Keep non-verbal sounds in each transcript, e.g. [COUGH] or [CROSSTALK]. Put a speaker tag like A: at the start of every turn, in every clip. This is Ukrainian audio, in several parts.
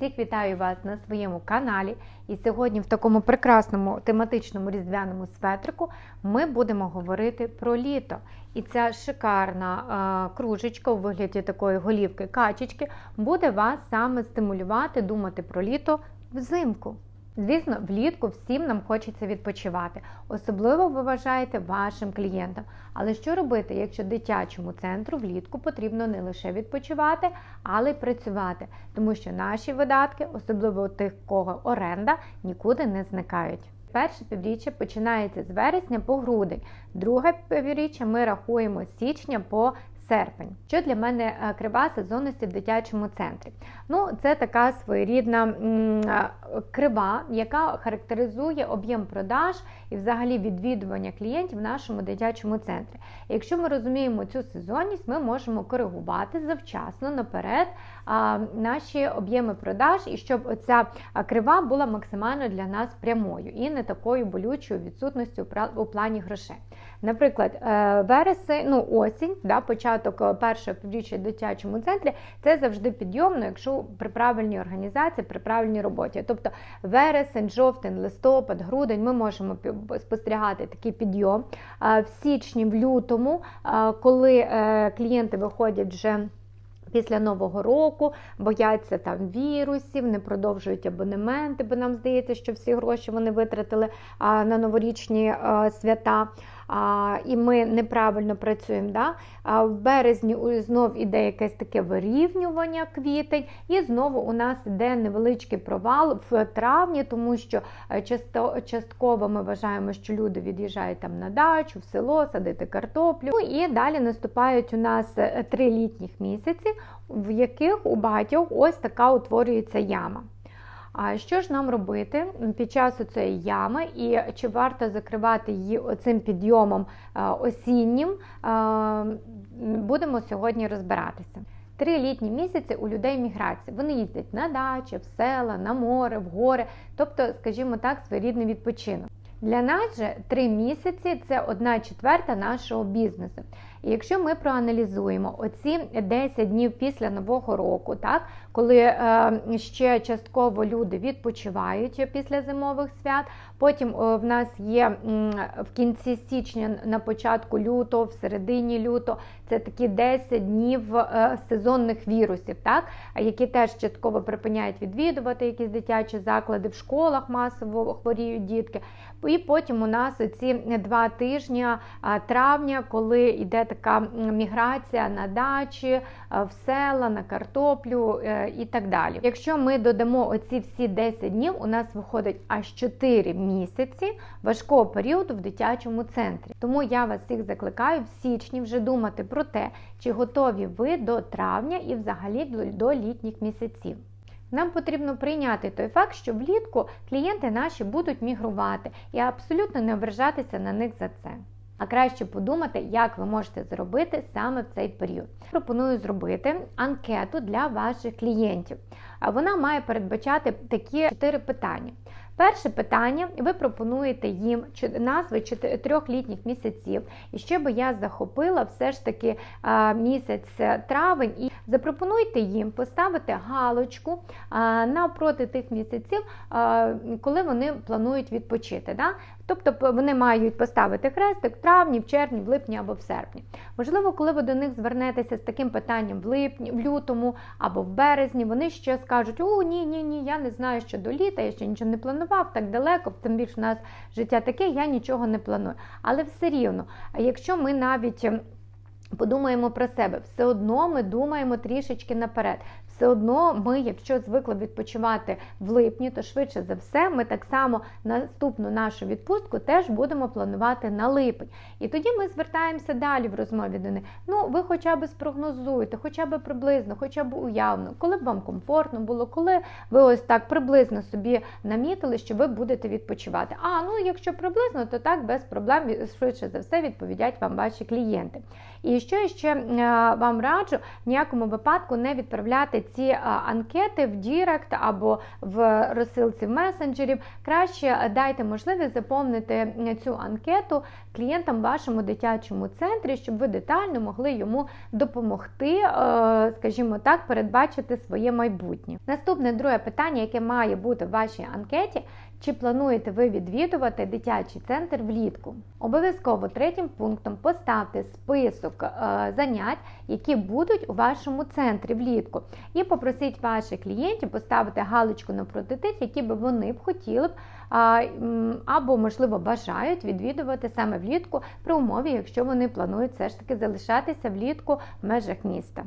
A: Всіх вітаю вас на своєму каналі. І сьогодні в такому прекрасному тематичному різдвяному светрику ми будемо говорити про літо. І ця шикарна е, кружечка у вигляді такої голівки качечки буде вас саме стимулювати думати про літо взимку. Звісно, влітку всім нам хочеться відпочивати. Особливо ви вважаєте вашим клієнтам. Але що робити, якщо дитячому центру влітку потрібно не лише відпочивати, але й працювати, тому що наші видатки, особливо у тих, кого оренда, нікуди не зникають. Перше півріччя починається з вересня по грудень, друге півріччя ми рахуємо січня по серпень. Що для мене е, крива сезонності в дитячому центрі? Ну, це така своєрідна е, крива, яка характеризує об'єм продаж і взагалі відвідування клієнтів в нашому дитячому центрі. Якщо ми розуміємо цю сезонність, ми можемо коригувати завчасно наперед наші об'єми продаж, і щоб оця крива була максимально для нас прямою і не такою болючою відсутністю у плані грошей. Наприклад, е, вересень, ну осінь, да, початок е, першого півріччя в дитячому центрі це завжди підйомно, якщо при правильній організації, при правильній роботі. Тобто вересень, жовтень, листопад, грудень ми можемо спостерігати такий підйом. В січні, в лютому, коли е, клієнти виходять вже. Після Нового року бояться там вірусів, не продовжують абонементи, бо нам здається, що всі гроші вони витратили на новорічні свята а, і ми неправильно працюємо. Да? А В березні знов іде якесь таке вирівнювання квітень, і знову у нас йде невеличкий провал в травні, тому що е, часто, частково ми вважаємо, що люди від'їжджають там на дачу, в село, садити картоплю. Ну І далі наступають у нас е, три літніх місяці, в яких у багатьох ось така утворюється яма. А що ж нам робити під час цієї ями, і чи варто закривати її оцим підйомом осіннім? Будемо сьогодні розбиратися. Три літні місяці у людей міграція. Вони їздять на дачі, в села, на море, в гори, тобто, скажімо так, своєрідний відпочинок. Для нас же три місяці це одна четверта нашого бізнесу. І якщо ми проаналізуємо оці 10 днів після нового року, так коли е, ще частково люди відпочивають після зимових свят, потім е, в нас є в кінці січня, на початку лютого, в середині лютого, це такі 10 днів е, сезонних вірусів, так які теж частково припиняють відвідувати якісь дитячі заклади в школах, масово хворіють дітки. І потім у нас ці два тижні травня, коли йде така міграція на дачі, в села, на картоплю е, і так далі. Якщо ми додамо оці всі 10 днів, у нас виходить аж 4 місяці важкого періоду в дитячому центрі. Тому я вас всіх закликаю в січні вже думати про те, чи готові ви до травня і взагалі до літніх місяців. Нам потрібно прийняти той факт, що влітку клієнти наші будуть мігрувати і абсолютно не ображатися на них за це а краще подумати, як ви можете зробити саме в цей період. Пропоную зробити анкету для ваших клієнтів. Вона має передбачати такі чотири питання. Перше питання: ви пропонуєте їм назви трьох літніх місяців. І ще би я захопила все ж таки місяць травень, і запропонуйте їм поставити галочку навпроти тих місяців, коли вони планують відпочити. Тобто вони мають поставити хрестик в травні, в червні, в липні або в серпні. Можливо, коли ви до них звернетеся з таким питанням в липні, в лютому або в березні, вони ще скажуть: О, ні, ні, ні, я не знаю, що до літа, я ще нічого не планував, так далеко, тим більше у нас життя таке, я нічого не планую. Але все рівно, якщо ми навіть. Ем, подумаємо про себе, все одно ми думаємо трішечки наперед все одно ми, якщо звикли відпочивати в липні, то швидше за все ми так само наступну нашу відпустку теж будемо планувати на липень. І тоді ми звертаємося далі в розмові до них. Ну, ви хоча б спрогнозуєте, хоча б приблизно, хоча б уявно, коли б вам комфортно було, коли ви ось так приблизно собі намітили, що ви будете відпочивати. А ну, якщо приблизно, то так без проблем швидше за все відповідять вам ваші клієнти. І що я ще вам раджу в ніякому випадку не відправляти ці анкети в Дірект або в розсилці месенджерів. Краще дайте можливість заповнити цю анкету клієнтам в вашому дитячому центрі, щоб ви детально могли йому допомогти, е, скажімо так, передбачити своє майбутнє. Наступне друге питання, яке має бути в вашій анкеті. Чи плануєте ви відвідувати дитячий центр влітку? Обов'язково третім пунктом поставте список е, занять, які будуть у вашому центрі влітку, і попросіть ваших клієнтів поставити галочку напроти тих, які би вони б хотіли б або, можливо, бажають відвідувати саме влітку при умові, якщо вони планують все ж таки залишатися влітку в межах міста.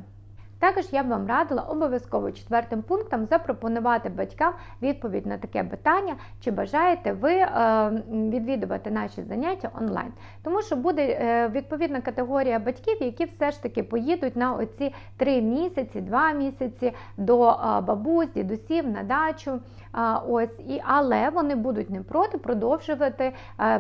A: Також я б вам радила обов'язково четвертим пунктом запропонувати батькам відповідь на таке питання, чи бажаєте ви е, відвідувати наші заняття онлайн. Тому що буде е, відповідна категорія батьків, які все ж таки поїдуть на оці три місяці, два місяці до е, бабусь, дідусів на дачу. Ось і але вони будуть не проти продовжувати,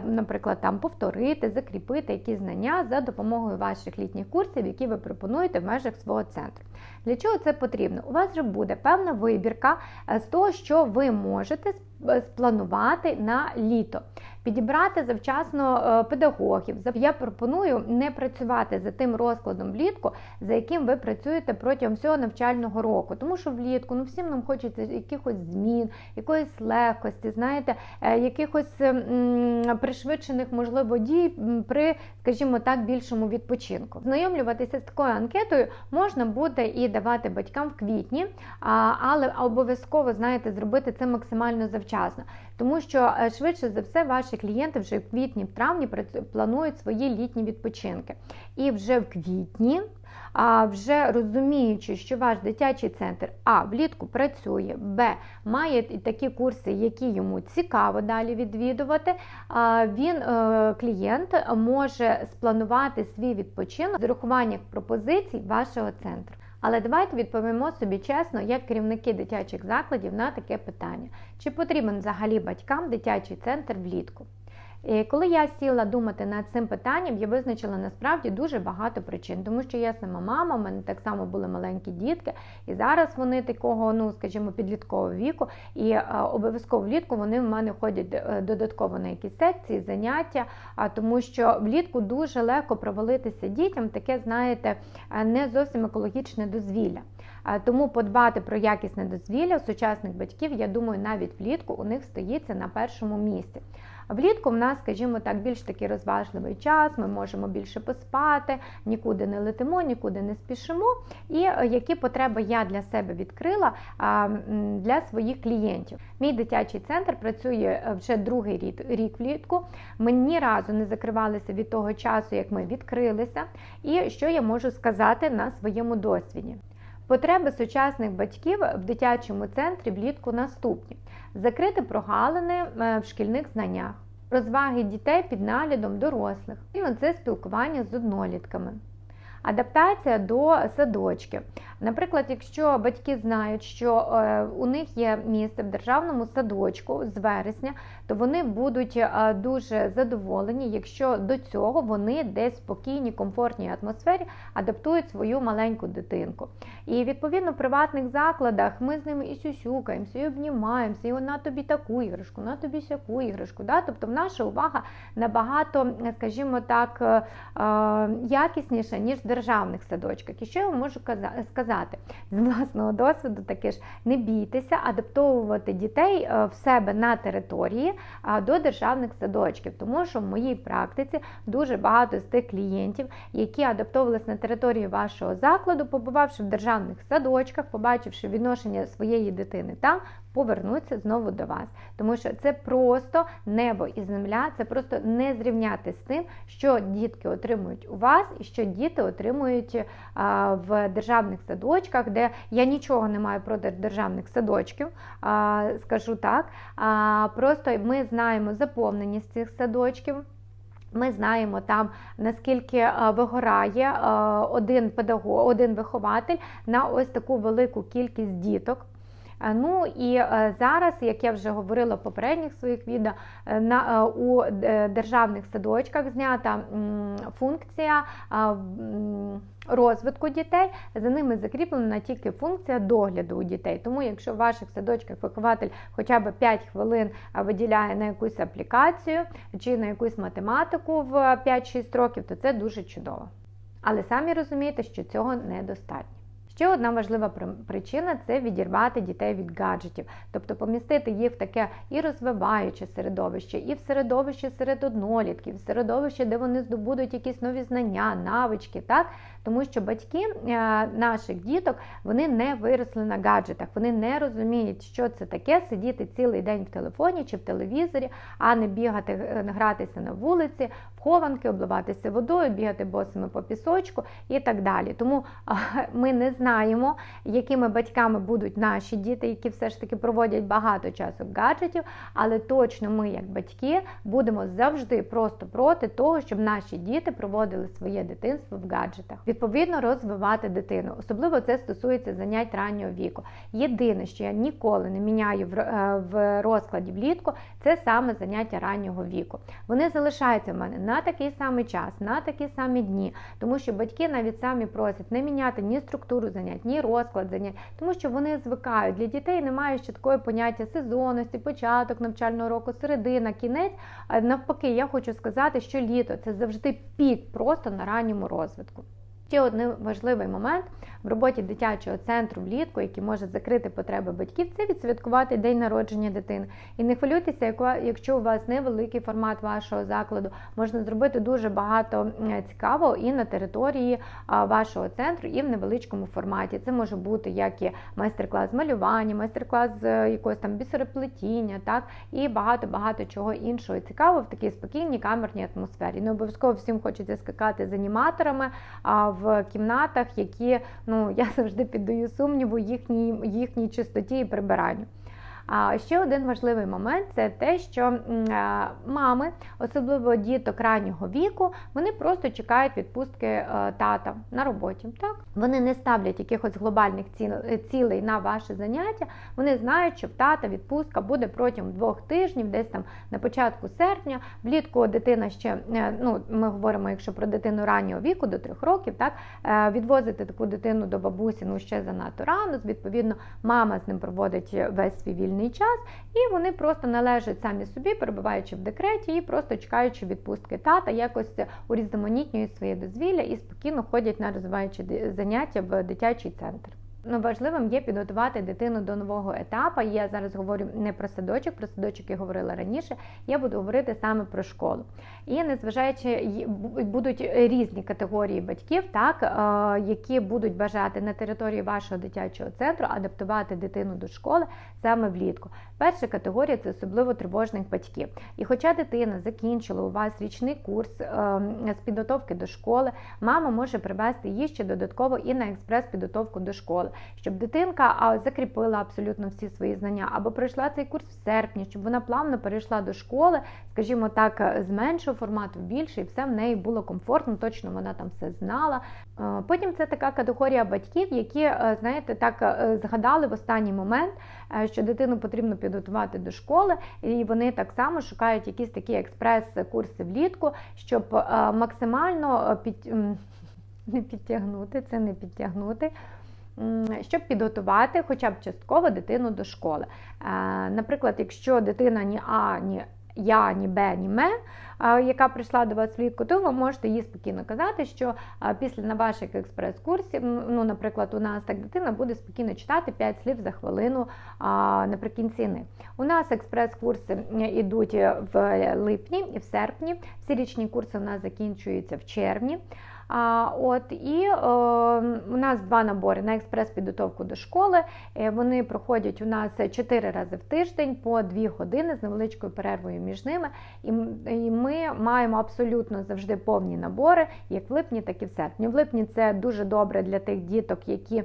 A: наприклад, там повторити, закріпити якісь знання за допомогою ваших літніх курсів, які ви пропонуєте в межах свого центру. Для чого це потрібно? У вас вже буде певна вибірка е, з того, що ви можете спланувати на літо, підібрати завчасно е, педагогів. Я пропоную не працювати за тим розкладом влітку, за яким ви працюєте протягом всього навчального року. Тому що влітку ну всім нам хочеться якихось змін, якоїсь легкості, знаєте, е, якихось пришвидшених, можливо, дій при, скажімо так, більшому відпочинку. Знайомлюватися з такою анкетою можна буде і давати батькам в квітні, але обов'язково знаєте, зробити це максимально завчасно, тому що е, швидше за все ваші клієнти вже в квітні, в травні планують свої літні відпочинки. І вже в квітні. А вже розуміючи, що ваш дитячий центр А влітку працює, Б має такі курси, які йому цікаво далі відвідувати, він е, клієнт може спланувати свій відпочинок з урахуванням пропозицій вашого центру. Але давайте відповімо собі чесно, як керівники дитячих закладів на таке питання: чи потрібен взагалі батькам дитячий центр влітку? І коли я сіла думати над цим питанням, я визначила насправді дуже багато причин, тому що я сама мама, в мене так само були маленькі дітки, і зараз вони такого, ну скажімо, підліткового віку, і е, обов'язково влітку вони в мене ходять е, додатково на якісь секції, заняття, а тому що влітку дуже легко провалитися дітям, таке, знаєте, е, не зовсім екологічне дозвілля. Тому подбати про якісне дозвілля сучасних батьків, я думаю, навіть влітку у них стоїться на першому місці. Влітку в нас, скажімо так, більш такий розважливий час, ми можемо більше поспати, нікуди не летимо, нікуди не спішимо. І е, які потреби я для себе відкрила для своїх клієнтів. Мій дитячий центр працює е, вже другий рік, рік влітку. Ми ні разу не закривалися від того часу, як ми відкрилися. І що я можу сказати на своєму досвіді. Потреби сучасних батьків в дитячому центрі влітку наступні: закрити прогалини е, в шкільних знаннях, розваги дітей під наглядом дорослих, це спілкування з однолітками. Адаптація до садочків. Наприклад, якщо батьки знають, що е, у них є місце в державному садочку з вересня, то вони будуть е, дуже задоволені, якщо до цього вони десь в спокійній, комфортній атмосфері адаптують свою маленьку дитинку. І відповідно в приватних закладах ми з ними і сюсюкаємося, і обнімаємося, і на тобі таку іграшку, на тобі сяку іграшку. Да? Тобто наша увага набагато, скажімо так, е, якісніша, ніж в державних садочках. І що я можу сказати з власного досвіду, таке ж не бійтеся адаптовувати дітей е, в себе на території до державних садочків, тому що в моїй практиці дуже багато з тих клієнтів, які адаптовувалися на території вашого закладу, побувавши в державних садочках, побачивши відношення своєї дитини там, повернуться знову до вас. Тому що це просто небо і земля, це просто не зрівняти з тим, що дітки отримують у вас і що діти отримують в державних садочках, де я нічого не маю проти державних садочків, скажу так. Просто ми знаємо заповненість цих садочків. Ми знаємо там, наскільки вигорає один педагог, один вихователь на ось таку велику кількість діток. Е, Ну і е, зараз, як я вже говорила в попередніх своїх відео, е, на, у державних садочках знята функція розвитку дітей, за ними закріплена тільки функція догляду у дітей. Тому, якщо в ваших садочках вихователь хоча б 5 хвилин виділяє на якусь аплікацію чи на якусь математику в 5-6 років, то це дуже чудово. Але самі розумієте, що цього недостатньо. Ще одна важлива причина це відірвати дітей від гаджетів, тобто помістити їх в таке і розвиваюче середовище, і в середовище серед однолітків, в середовище, де вони здобудуть якісь нові знання, навички, так тому що батьки е, наших діток вони не виросли на гаджетах, вони не розуміють, що це таке сидіти цілий день в телефоні чи в телевізорі, а не бігати, е, гратися на вулиці, в хованки, обливатися водою, бігати босими по пісочку і так далі. Тому [LAUGHS] ми не знаємо, якими батьками будуть наші діти, які все ж таки проводять багато часу в гаджетів, але точно ми, як батьки, будемо завжди просто проти того, щоб наші діти проводили своє дитинство в гаджетах. Відповідно, розвивати дитину. Особливо це стосується занять раннього віку. Єдине, що я ніколи не міняю в, е, розкладі влітку, це саме заняття раннього віку. Вони залишаються в мене на такий самий час, на такі самі дні, тому що батьки навіть самі просять не міняти ні структуру занять, ні розклад занять, тому що вони звикають. Для дітей немає ще такої поняття сезонності, початок навчального року, середина, кінець. Навпаки, я хочу сказати, що літо це завжди пік просто на ранньому розвитку. Ще один важливий момент в роботі дитячого центру влітку, який може закрити потреби батьків, це відсвяткувати день народження дитини. І не хвилюйтеся, якщо у вас невеликий формат вашого закладу, можна зробити дуже багато цікавого і на території вашого центру, і в невеличкому форматі. Це може бути як і майстер-клас малювання, майстер-клас з е, якогось там бісероплетіння, так і багато багато чого іншого цікавого в такій спокійній камерній атмосфері. Не обов'язково всім хочеться скакати з аніматорами в кімнатах, які ну я [LAUGHS] завжди піддаю сумніву їхній їхній чистоті і прибиранню. А ще один важливий момент це те, що е, мами, особливо діток раннього віку, вони просто чекають відпустки е, тата на роботі. Так вони не ставлять якихось глобальних цілей на ваше заняття. Вони знають, що в тата відпустка буде протягом двох тижнів, десь там на початку серпня. Влітку дитина ще е, ну ми говоримо, якщо про дитину раннього віку до трьох років, так е, відвозити таку дитину до бабусі ну ще занадто рано. Відповідно, мама з ним проводить весь свій вільний час, і вони просто належать самі собі, перебуваючи в декреті, і просто чекаючи відпустки тата, якось урізноманітнюють своє дозвілля і спокійно ходять на розвиваючі заняття в дитячий центр. Ну, важливим є підготувати дитину до нового етапу. Я зараз говорю не про садочок, про садочок я говорила раніше. Я буду говорити саме про школу. І незважаючи будуть різні категорії батьків, так е, які будуть бажати на території вашого дитячого центру адаптувати дитину до школи саме влітку. Перша категорія це особливо тривожних батьків. І хоча дитина закінчила у вас річний курс е, з підготовки до школи, мама може привести її ще додатково і на експрес-підготовку до школи, щоб дитинка закріпила абсолютно всі свої знання, або пройшла цей курс в серпні, щоб вона плавно перейшла до школи, скажімо так, з меншого формату в більший, і все в неї було комфортно, точно вона там все знала. Е, Потім це така категорія батьків, які, е, знаєте, так е, згадали в останній момент, що дитину потрібно підготувати до школи, і вони так само шукають якісь такі експрес-курси влітку, щоб максимально під, [LAUGHS] не підтягнути, це не підтягнути. Щоб підготувати хоча б частково дитину до школи. Е, Наприклад, якщо дитина ні А, ні Я, ні Б, ні Ме, е, яка прийшла до вас влітку, то ви можете їй спокійно казати, що е, після на ваших експрес-курсів, ну, наприклад, у нас так дитина буде спокійно читати 5 слів за хвилину наприкінці них. У нас експрес-курси йдуть в липні і в серпні. Всі річні курси у нас закінчуються в червні. От і е, у нас два набори на експрес-підготовку до школи. Е, Вони проходять у нас 4 рази в тиждень по 2 години з невеличкою перервою між ними. І ми маємо абсолютно завжди повні набори, як в липні, так і в серпні. В липні це дуже добре для тих діток, які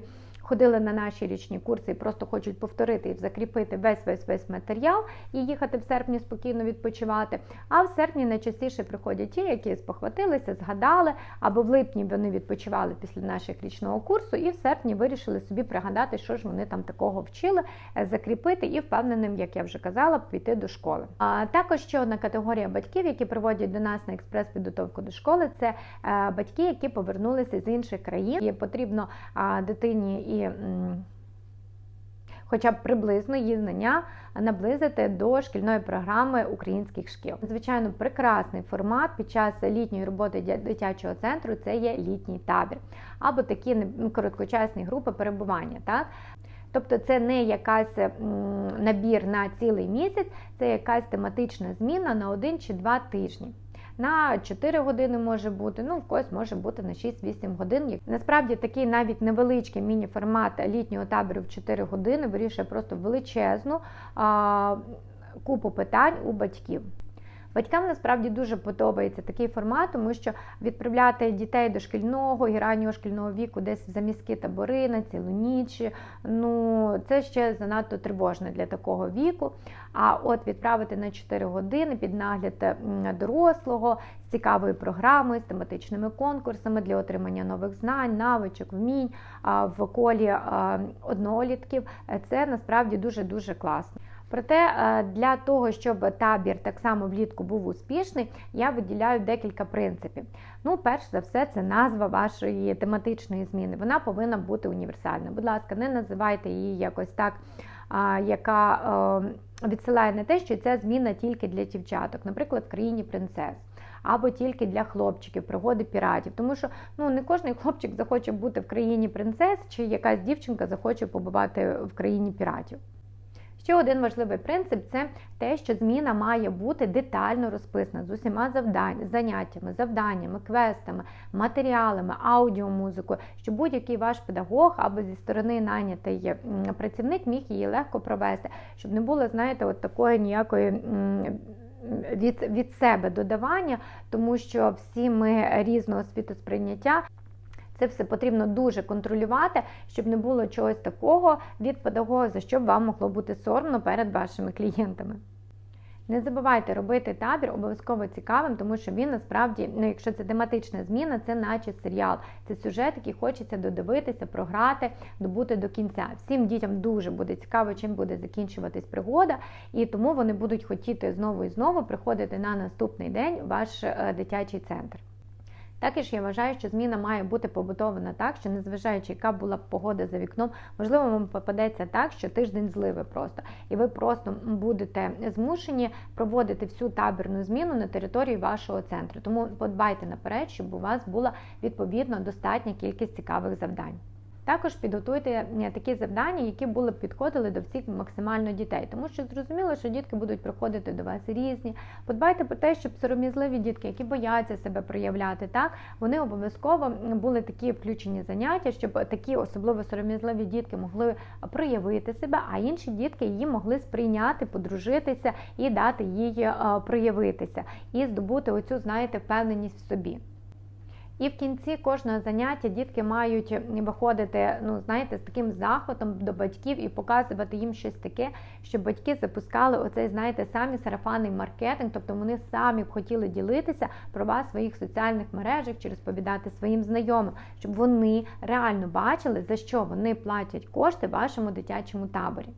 A: ходили на наші річні курси і просто хочуть повторити і закріпити весь весь весь матеріал і їхати в серпні спокійно відпочивати. А в серпні найчастіше приходять ті, які спохватилися, згадали, або в липні вони відпочивали після наших річного курсу, і в серпні вирішили собі пригадати, що ж вони там такого вчили, е, закріпити і впевненим, як я вже казала, піти до школи. А також ще одна категорія батьків, які приводять до нас на експрес-підготовку до школи, це е, батьки, які повернулися з інших країн. І потрібно дитині і хоча б приблизно її знання наблизити до шкільної програми українських шкіл. Звичайно, прекрасний формат під час літньої роботи дитячого центру це є літній табір або такі ну, короткочасні групи перебування. Так? Тобто це не якась набір на цілий місяць, це якась тематична зміна на один чи два тижні на 4 години може бути, ну в когось може бути на 6-8 годин. Насправді такий навіть невеличкий міні-формат літнього табору в 4 години вирішує просто величезну а, купу питань у батьків. Батькам насправді дуже подобається такий формат, тому що відправляти дітей до шкільного і раннього шкільного віку, десь в заміські табори на цілу ніч. Ну це ще занадто тривожно для такого віку. А от відправити на 4 години під нагляд дорослого з цікавою програмою, з тематичними конкурсами для отримання нових знань, навичок, вмінь в колі однолітків, це насправді дуже дуже класно. Проте е, для того, щоб табір так само влітку був успішний, я виділяю декілька принципів. Ну, перш за все, це назва вашої тематичної зміни. Вона повинна бути універсальна. Будь ласка, не називайте її якось так, яка е, відсилає на те, що ця зміна тільки для дівчаток, наприклад, в країні принцес. Або тільки для хлопчиків, пригоди піратів. Тому що ну не кожен хлопчик захоче бути в країні принцес, чи якась дівчинка захоче побувати в країні піратів. Ще один важливий принцип це те, що зміна має бути детально розписана з усіма завдань, заняттями, завданнями, квестами, матеріалами, аудіомузикою, щоб будь-який ваш педагог або зі сторони найнятий працівник міг її легко провести, щоб не було, знаєте, от такої ніякої. Від від себе додавання, тому що всі ми різного світосприйняття. Це все потрібно дуже контролювати, щоб не було чогось такого від педагога, за що вам могло бути соромно перед вашими клієнтами. Не забувайте робити табір обов'язково цікавим, тому що він насправді, ну якщо це тематична зміна, це наче серіал. Це сюжет, який хочеться додивитися, програти, добути до кінця. Всім дітям дуже буде цікаво, чим буде закінчуватись пригода, і тому вони будуть хотіти знову і знову приходити на наступний день в ваш е, дитячий центр. Також я вважаю, що зміна має бути побудована так, що незважаючи, яка була погода за вікном, можливо, вам попадеться так, що тиждень зливи просто, і ви просто будете змушені проводити всю табірну зміну на території вашого центру. Тому подбайте наперед, щоб у вас була відповідно достатня кількість цікавих завдань. Також підготуйте е, такі завдання, які були б підходили до всіх максимально дітей, тому що зрозуміло, що дітки будуть приходити до вас різні. Подбайте про те, щоб сором'язливі дітки, які бояться себе проявляти, так вони обов'язково були такі включені заняття, щоб такі особливо сором'язливі дітки могли проявити себе, а інші дітки її могли сприйняти, подружитися і дати їй е, проявитися, і здобути оцю, знаєте, впевненість в собі. І в кінці кожного заняття дітки мають виходити, ну знаєте, з таким захватом до батьків і показувати їм щось таке, щоб батьки запускали оцей, знаєте, самі сарафанний маркетинг, тобто вони самі б хотіли ділитися про вас в своїх соціальних мережах чи розповідати своїм знайомим, щоб вони реально бачили, за що вони платять кошти вашому дитячому таборі.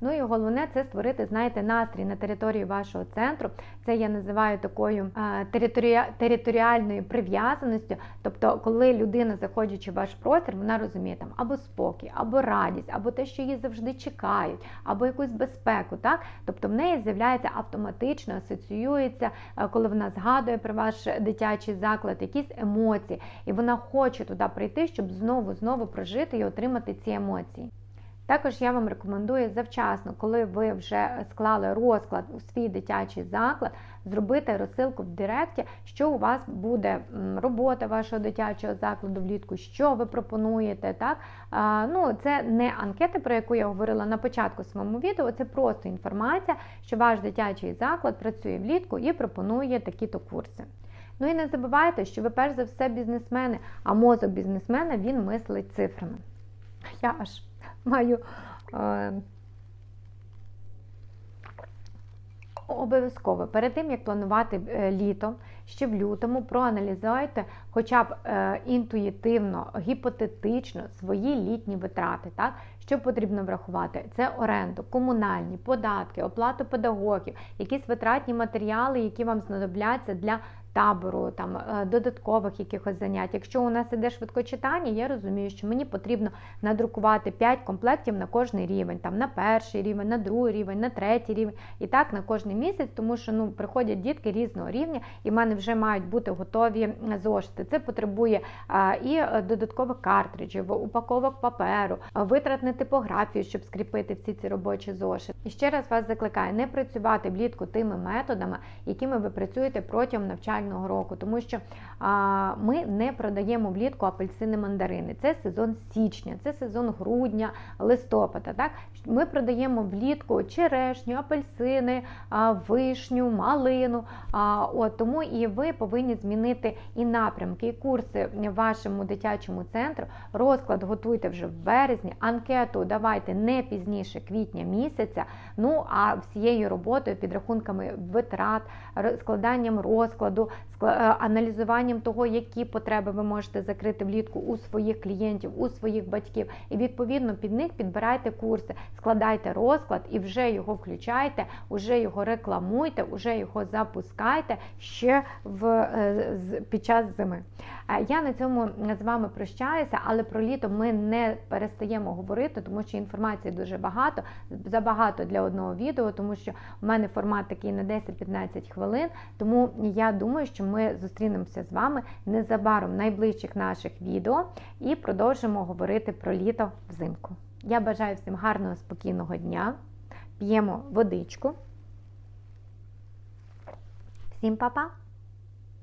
A: Ну і головне це створити, знаєте, настрій на території вашого центру. Це я називаю такою територі... територіальною прив'язаністю. Тобто, коли людина, заходячи в ваш простір, вона розуміє там або спокій, або радість, або те, що її завжди чекають, або якусь безпеку. Так, тобто в неї з'являється автоматично, асоціюється, коли вона згадує про ваш дитячий заклад, якісь емоції, і вона хоче туди прийти, щоб знову знову прожити і отримати ці емоції. Також я вам рекомендую завчасно, коли ви вже склали розклад у свій дитячий заклад, зробити розсилку в Директі, що у вас буде робота вашого дитячого закладу влітку, що ви пропонуєте. Так? Ну, Це не анкета, про яку я говорила на початку своєму відео, це просто інформація, що ваш дитячий заклад працює влітку і пропонує такі-то курси. Ну і не забувайте, що ви перш за все бізнесмени, а мозок бізнесмена він мислить цифрами. Я аж маю. Е, Обов'язково перед тим як планувати е, літо, ще в лютому проаналізуйте хоча б е, інтуїтивно, гіпотетично свої літні витрати. Так? Що потрібно врахувати? Це оренду, комунальні, податки, оплату педагогів, якісь витратні матеріали, які вам знадобляться для табору, там е, додаткових якихось занять. Якщо у нас іде швидкочитання, я розумію, що мені потрібно надрукувати 5 комплектів на кожний рівень, там на перший рівень, на другий рівень, на третій рівень, і так на кожний місяць, тому що ну приходять дітки різного рівня, і в мене вже мають бути готові зошити. Це потребує а, і е, додаткових картриджів, упаковок паперу, витратне типографію, щоб скріпити всі ці робочі зошити. І ще раз вас закликаю не працювати влітку тими методами, якими ви працюєте протягом навчального року, тому що а, ми не продаємо влітку апельсини мандарини. Це сезон січня, це сезон грудня, листопада. Так ми продаємо влітку черешню, апельсини, а, вишню, малину. А, от тому і ви повинні змінити і напрямки, і курси вашому дитячому центру. Розклад готуйте вже в березні, анкету давайте не пізніше квітня місяця. Ну а всією роботою, підрахунками витрат, складанням розкладу, е, аналізуванням того, які потреби ви можете закрити влітку у своїх клієнтів, у своїх батьків, і відповідно під них підбирайте курси, складайте розклад і вже його включайте, вже його рекламуйте, вже його запускайте ще в е, під час зими. Я на цьому з вами прощаюся, але про літо ми не перестаємо говорити, тому що інформації дуже багато, забагато для одного відео, тому що в мене формат такий на 10-15 хвилин. Тому я думаю, що ми зустрінемося з вами незабаром найближчих наших відео і продовжимо говорити про літо взимку. Я бажаю всім гарного, спокійного дня. П'ємо водичку. Всім па-па!